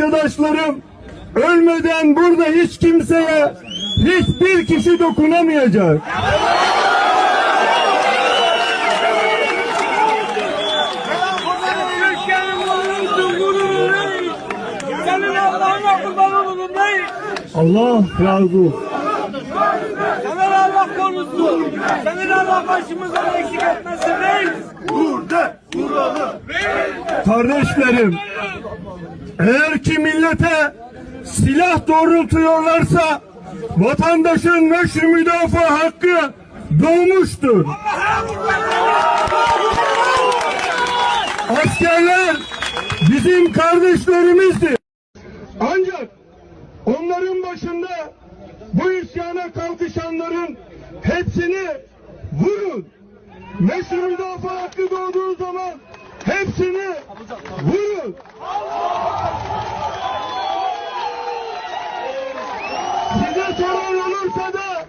Arkadaşlarım ölmeden burada hiç kimseye hiçbir kişi dokunamayacak. Allah razı olsun. Senin Allah korusun. Senin Allah başımızdan eksik etmesin ey. Burada duralım. Kardeşlerim eğer ki millete silah doğrultuyorlarsa vatandaşın meşru müdafaa hakkı doğmuştur. Askerler bizim kardeşlerimizdir. Ancak onların başında bu isyana kalkışanların hepsini vurun. Meşru müdafaa hakkı doğduğu zaman hepsini vurun. Size soran olursa da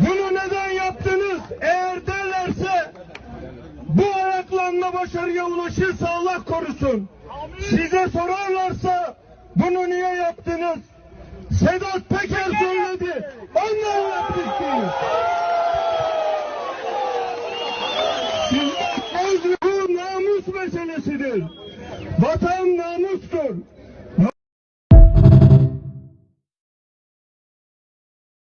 bunu neden yaptınız eğer derlerse bu ayaklanma başarıya ulaşırsa Allah korusun. Size sorarlarsa bunu niye yaptınız? Sedat Peker söyledi. Ondan yapmışsınız. Sizin bu namus meselesidir. Vatan namustur.